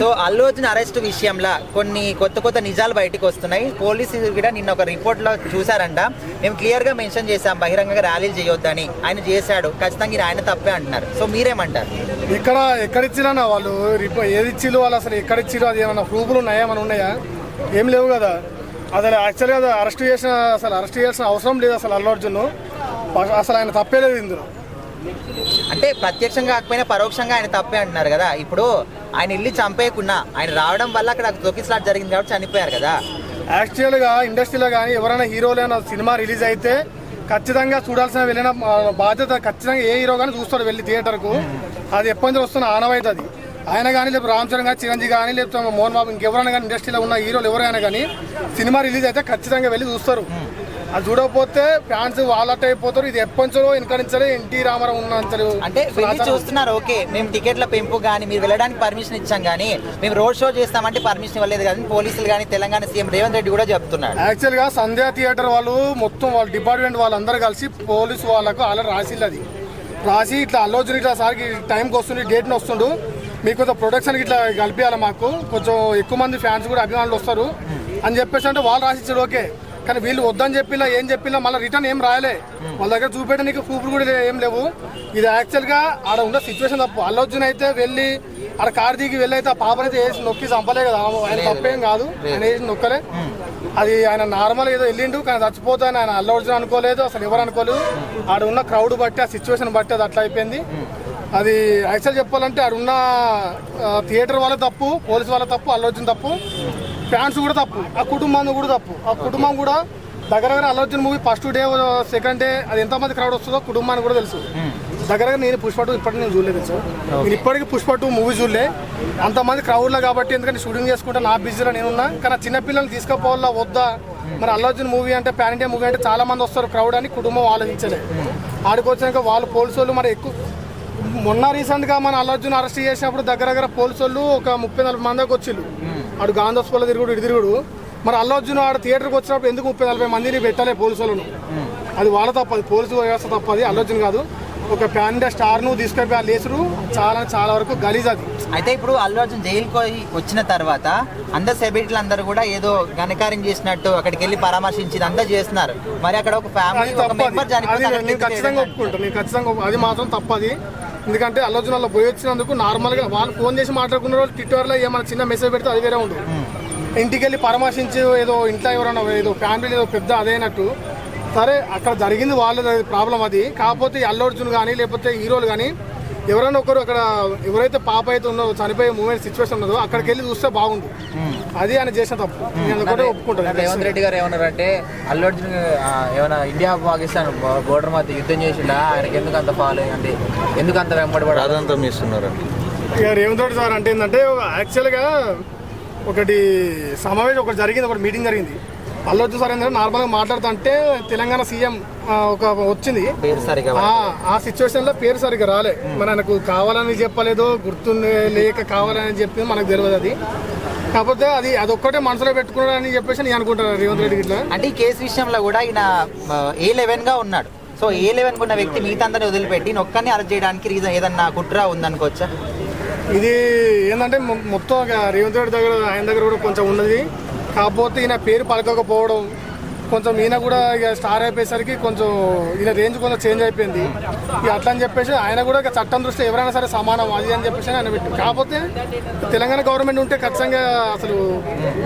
So Allu Arjun arrest విషయంలో కొన్ని కొత్త కొత్త నిజాలు బయటకు వస్తున్నాయి. పోలీసులు కూడా నిన్న ఒక రిపోర్ట్లో చూసారంట మేము క్లియర్గా మెన్షన్ చేసాం బహిరంగంగా ర్యాలీలు చేయొద్దని. ఆయన చేశాడు. ఖచ్చితంగా ఆయన తప్పే అంటున్నారు. సో మీరేమంటారు? ఇక్కడ ఎక్కడిచ్చినా వాళ్ళు? రిపోర్ట్ ఏది ఇచ్చిరు వాళ్ళు అసలు ఎక్కడిచ్చిరు అది ఏమైనా ప్రూఫ్లు ఉన్నాయా? ఏమైనా ఉన్నాయా? ఏం లేవు కదా. అసలు యాక్చువల్గా అరెస్ట్ చేసిన అసలు అరెస్ట్ చేయాల్సిన అవసరం లేదు అసలు అల్లు అర్జున్ అసలు ఆయన తప్పే లేదు ఇందులో. అంటే ప్రత్యక్షంగా కాకపోయినా పరోక్షంగా ఆయన తప్పే అంటున్నారు కదా. ఇప్పుడు ఆయన ఇల్లు చంపేయకుండా ఆయన రావడం వల్ల అక్కడ తొక్కిసలాట్ జరిగింది కాబట్టి చనిపోయారు కదా. యాక్చువల్గా ఇండస్ట్రీలో కానీ ఎవరైనా హీరోలైనా సినిమా రిలీజ్ అయితే ఖచ్చితంగా చూడాల్సిన వెళ్ళిన బాధ్యత ఖచ్చితంగా ఏ హీరో కానీ చూస్తాడు వెళ్ళి థియేటర్కు. అది ఎప్పటి నుంచి వస్తున్న ఆనవాయితీ అది ఆయన కానీ లేకపోతే రామ్ చరణ్ కానీ చిరంజీవి కానీ లేకపోతే మోహన్ బాబు ఇంకెవరైనా కానీ ఇండస్ట్రీలో ఉన్న హీరోలు ఎవరైనా కానీ సినిమా రిలీజ్ అయితే ఖచ్చితంగా వెళ్ళి చూస్తారు. అది చూడకపోతే ఫ్యాన్స్ వాళ్ళట్ అయిపోతారు. ఇది ఎప్పటి నుంచో వెనకడించలే ఎన్టీ రామారావు ఉన్నంతలు అంటే వెళ్ళి చూస్తున్నారు ఓకే మేము టికెట్ల పెంపు కానీ మీరు వెళ్ళడానికి పర్మిషన్ ఇచ్చాం కానీ మేము రోడ్ షో చేస్తామంటే పర్మిషన్ ఇవ్వలేదు కానీ పోలీసులు కానీ తెలంగాణ సీఎం రేవంత్ రెడ్డి కూడా చెప్తున్నాడు. యాక్చువల్గా సంధ్యా థియేటర్ వాళ్ళు మొత్తం వాళ్ళ డిపార్ట్మెంట్ వాళ్ళందరూ కలిసి పోలీసు వాళ్ళకు అలా రాసిల్లు అది. రాసి ఇట్లా అల్లోజుని ఇట్లా సార్కి టైంకి వస్తుంది డేట్ని వస్తుండు. మీకు కొంచెం ప్రొడక్షన్కి ఇట్లా కలిపియాలి మాకు. కొంచెం ఎక్కువ మంది ఫ్యాన్స్ కూడా అభిమానులు వస్తారు. అని చెప్పేసి అంటే వాళ్ళు రాసిచ్చారు ఓకే. కానీ వీళ్ళు వద్దని చెప్పిలా ఏం చెప్పిలా మళ్ళీ రిటర్న్ ఏం రాయలే. వాళ్ళ దగ్గర చూపెట్టడానికి ప్రూఫ్లు కూడా ఏం లేవు. ఇది యాక్చువల్గా ఆడ ఉన్న సిచ్యువేషన్ తప్పు. అల్లర్జున్ అయితే వెళ్ళి ఆడ కార్ దిగి వెళ్ళి అయితే ఆ పాపనైతే వేసి నొక్కి చంపలే కదా. ఆయన తప్పేం కాదు. ఆయన వేసి నొక్కలే. అది ఆయన నార్మల్ ఏదో వెళ్ళిండు కానీ చచ్చిపోతాను ఆయన అల్లు అర్జున్ అనుకోలేదు అసలు ఎవరు అనుకోలేదు. ఆడ ఉన్న క్రౌడ్ బట్టి ఆ సిచ్యువేషన్ బట్టి అది అట్లా అయిపోయింది. అది యాక్చువల్ చెప్పాలంటే ఆడ ఉన్న థియేటర్ వాళ్ళ తప్పు పోలీస్ వాళ్ళ తప్పు అల్లు అర్జున్ తప్పు ఫ్యాన్స్ కూడా తప్పు. ఆ కుటుంబం కూడా తప్పు. ఆ కుటుంబం కూడా దగ్గర దగ్గర Allu Arjun movie first day second day అది ఎంతమంది క్రౌడ్ వస్తుందో కుటుంబానికి కూడా తెలుసు. దగ్గర దగ్గర నేను పుష్ప టూ ఇప్పటికి నేను చూడలేదు సార్. నేను ఇప్పటికీ పుష్ప టూ మూవీ చూడలే. అంతమంది క్రౌడ్లో కాబట్టి ఎందుకంటే షూటింగ్ చేసుకుంటే నా బిజీలో నేనున్నా. కానీ ఆ చిన్న పిల్లల్ని తీసుకుపోవాలా వద్దా? మరి అల్లు అర్జున్ మూవీ అంటే పాన్ ఇండియా మూవీ అంటే చాలా మంది వస్తారు క్రౌడ్ అని కుటుంబం ఆలోచించలే. ఆడికి వచ్చాక వాళ్ళు పోలీసు వాళ్ళు మరి ఎక్కువ మొన్న రీసెంట్గా మన అల్లు అర్జున్ అరెస్ట్ చేసినప్పుడు దగ్గర దగ్గర పోలీసు వాళ్ళు ఒక ముప్పై నలభై మందికి వచ్చిళ్ళు. ఆడు గాంధీ హాస్పిటల్ తిరుగుడు ఇటు తిరుగుడు. మరి అల్లు అర్జున్ ఆడ థియేటర్కి వచ్చినప్పుడు ఎందుకు ముప్పై నలభై మందిని పెట్టలే పోలీసు వాళ్ళను అది వాళ్ళ తప్పది పోలీసు వ్యవస్థ తప్పది అల్లు అర్జున్ కాదు. ఒక ప్యాన్ ఇండియా స్టార్ను తీసుకెళ్ళి ఆ లేసుడు చాలా చాలా వరకు గలీజ్ అది. అయితే ఇప్పుడు అల్లు అర్జున్ జైలుకి వచ్చిన తర్వాత అందరు సెలబ్రిటీలు అందరూ కూడా ఏదో ఘనకార్యం చేసినట్టు అక్కడికి వెళ్ళి పరామర్శించి అంతా చేస్తున్నారు. మరి అక్కడ ఒక ఫ్యామిలీ ఖచ్చితంగా ఒప్పుకుంటాను నేను ఖచ్చితంగా అది మాత్రం తప్పది. ఎందుకంటే అల్లర్జున్ అలా పోయి వచ్చినందుకు నార్మల్గా వాళ్ళు ఫోన్ చేసి మాట్లాడుకున్న రోజు ట్విట్టర్లో ఏమైనా చిన్న మెసేజ్ పెడితే అది వేరే ఉండదు ఇంటికి వెళ్ళి పరామర్శించి ఏదో ఇంట్లో ఎవరైనా ఏదో ఫ్యామిలీ ఏదో పెద్ద అదైనట్టు. సరే అక్కడ జరిగింది వాళ్ళది ప్రాబ్లం అది. కాకపోతే అల్లు అర్జున్ కానీ లేకపోతే హీరోలు కానీ ఎవరైనా ఒకరు అక్కడ ఎవరైతే పాప అయితే ఉన్నదో చనిపోయే మూమెంట్ సిచ్యువేషన్ ఉన్నదో అక్కడికి వెళ్ళి చూస్తే బాగుంది అది ఆయన చేసిన తప్పు. నేను ఒకటే ఒప్పుకుంటాను. రేవంత్ రెడ్డి గారు ఏమన్నారంటే అల్లు అర్జున్ ఏమైనా ఇండియా పాకిస్తాన్ బోర్డర్ మధ్య యుద్ధం చేసిండా? ఆయనకి ఎందుకు అంత ఫాలో అంటే ఎందుకు అంత ఇస్తున్నారు ఇక రేవంత్ రెడ్డి సార్ అంటే ఏంటంటే యాక్చువల్గా ఒకటి సమావేశం ఒకటి జరిగింది ఒకటి మీటింగ్ జరిగింది. అల్లొచ్చు సార్ ఏంటంటే నార్మల్గా మాట్లాడుతుంటే తెలంగాణ సీఎం ఒక వచ్చింది. ఆ సిచ్యువేషన్లో పేరు సరిగ్గా రాలే. మరి ఆయనకు కావాలని చెప్పలేదో గుర్తు లేక కావాలని చెప్పింది మనకు తెలియదు అది. కాకపోతే అది అదొక్కటే మనసులో పెట్టుకున్నాడని చెప్పేసి నేను అనుకుంటాను రేవంత్ రెడ్డి ఇట్లా అంటే ఈ కేసు విషయంలో కూడా ఈయన ఏ లెవెన్గా ఉన్నాడు. సో ఏ లెవెన్ ఉన్న వ్యక్తి మిగతా అందరిని వదిలిపెట్టి ఈయన ఒక్కరిని అరెస్ట్ చేయడానికి రీజన్ ఏదన్నా కుట్ర ఉందనుకోవచ్చా? ఇది ఏంటంటే మొత్తం రేవంత్ రెడ్డి దగ్గర ఆయన దగ్గర కూడా కొంచెం ఉన్నది. కాకపోతే ఈయన పేరు పలకకపోవడం కొంచెం ఈయన కూడా ఇక స్టార్ అయిపోయేసరికి కొంచెం ఈయన రేంజ్ కొంచెం చేంజ్ అయిపోయింది. ఇక అట్లా అని చెప్పేసి ఆయన కూడా ఇక చట్టం దృష్టి ఎవరైనా సరే సమానం అది అని చెప్పేసి ఆయన పెట్టి కాకపోతే తెలంగాణ గవర్నమెంట్ ఉంటే ఖచ్చితంగా అసలు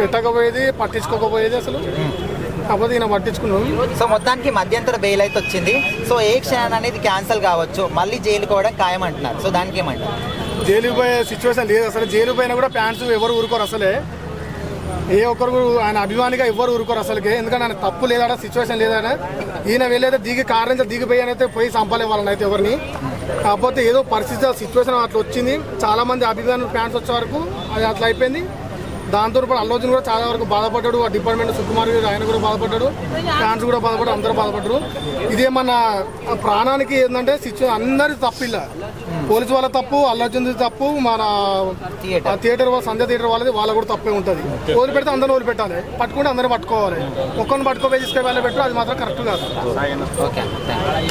పెట్టకపోయేది పట్టించుకోకపోయేది అసలు. కాకపోతే ఈయన పట్టించుకున్నాం సో మొత్తానికి మధ్యంతర బెయిల్ అయితే వచ్చింది. సో ఏ క్షణం అనేది క్యాన్సిల్ కావచ్చు. మళ్ళీ జైలుకి పోవడం ఖాయం అంటున్నారు సో దానికి ఏమంటారు? జైలు పోయే సిచ్యువేషన్ లేదు. అసలు జైలు పైన కూడా ఫ్యాన్స్ ఎవరు ఊరుకోరు అసలే. ఏ ఒక్కరు ఆయన అభిమానిగా ఎవ్వరు ఊరుకోరు అసలుకి. ఎందుకంటే ఆయన తప్పు లేదా సిచ్యువేషన్ లేదా ఈయన వెళ్ళేదో దిగి కారు నుంచి దిగిపోయి అయితే పోయి చంపలే వాళ్ళని అయితే ఎవరిని. కాకపోతే ఏదో పరిస్థితి సిచ్యువేషన్ అట్లా వచ్చింది. చాలా మంది అభిమానులు ఫ్యాన్స్ వచ్చే వరకు అది అట్లా అయిపోయింది. దాంతో పాటు అల్లు అర్జున్ కూడా చాలా వరకు బాధపడ్డాడు. ఆ డిపార్ట్మెంట్ సుకుమార్ గారు ఆయన కూడా బాధపడ్డాడు. ఫ్యాన్స్ కూడా బాధపడ్డారు అందరూ బాధపడ్డారు. ఇదేమన్నా ఆ ప్రాణానికి ఏంటంటే సిచ్యువేషన్ అందరి తప్పు ఇలా. పోలీసు వాళ్ళ తప్పు అల్లు అర్జున్ తప్పు మన థియేటర్. వాళ్ళ సంధ్య థియేటర్ వాళ్ళది వాళ్ళ కూడా తప్పే ఉంటుంది. వదిలి పెడితే అందరూ వదిలి పెట్టాలి. పట్టుకుంటే అందరూ పట్టుకోవాలి. ఒక్కరిని పట్టుకోపోయి తీసుకొని వెళ్ళబెట్టు అది మాత్రం కరెక్ట్ కాదు.